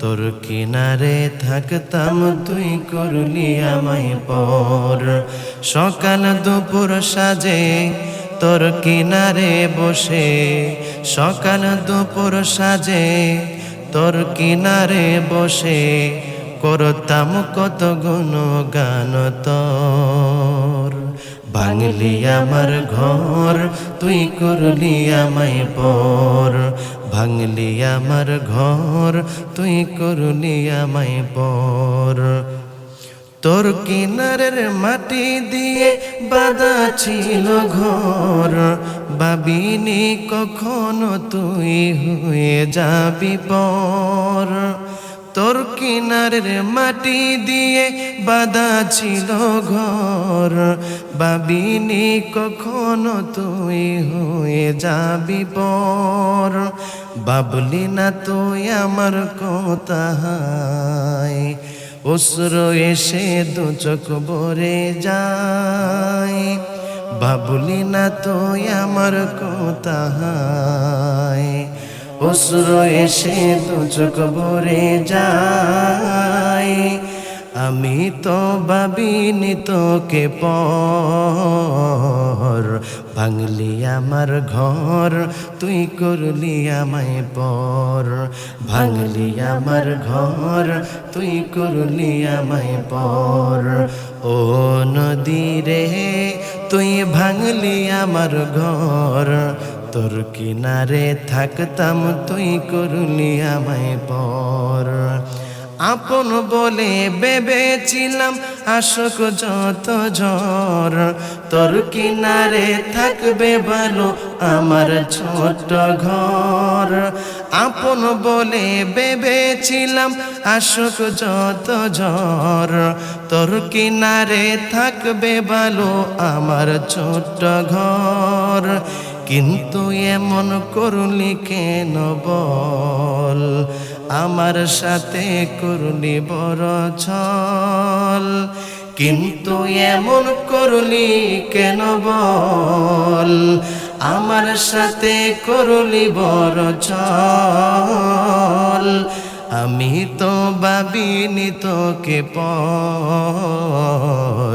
তোর কিনারে থাকতাম, তুই করলি আমায় পর। সকাল দুপুর সাজে তোর কিনারে বসে, সকাল দুপুর সাজে তোর কিনারে বসে, করতাম কত গুণ গান তোর। ভাঙলি আমার ঘর, তুই করলি আমায় পর। ভাঙলি আমার ঘর, তুই করলি আমায় পর। তোর কিনারের মাটি দিয়ে বাদা ছিল ঘর। ভাবিনি কখনো তুই হয়ে যাবি পর। তোর কিনারের মাটি দিয়ে বাদা ছিল ঘর। ভাবিনি কখনো তুই হয়ে যাবি পর। বাবলি না তুই আমার কোথায় অশ্র এসে দু চোখ ভরে যায়। বাবুলি না তো আমার কোথায় অশ্র এসে দু চোখ ভরে যায়। আমি তো ভাবিনি তোকে পর। ভাঙলি আমার ঘর, তুই করলি আমায় পর। ভাঙলি আমার ঘর, তুই করলি আমায় পর। ও নদী রে, তুই ভাঙলি আমার ঘর তোর কিনারে থাকতাম তুই করলি আমায় পর। আপন বলে ভেবেছিলাম আশোক যত ঝড়। তোর কিনারে থাকবে ভালো আমার ছোট ঘর। আপন বলে ভেবেছিলাম আশোক যত ঝড়। তোর কিনারে থাকবে ভালো আমার ছোট ঘর। কিন্তু এমন করলি কেন বল? আমার সাথে করলি বড় ছল। কিন্তু এমন করলি কেন বল? আমার সাথে করলি বড় ছল। আমি তো ভাবিনি তোকে পর।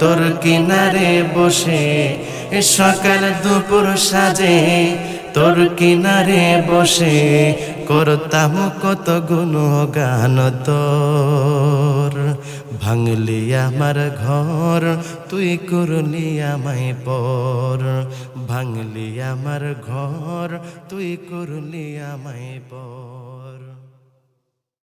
তোর কিনারে বসে সকাল দুপুর সাজে, তোর কিনারে বসে করতাম কত গুণ গান তোর। ভাঙলি আমার ঘর, তুই করলি আমায় পর। ভাঙলি আমার ঘর, তুই করলি আমায় পর।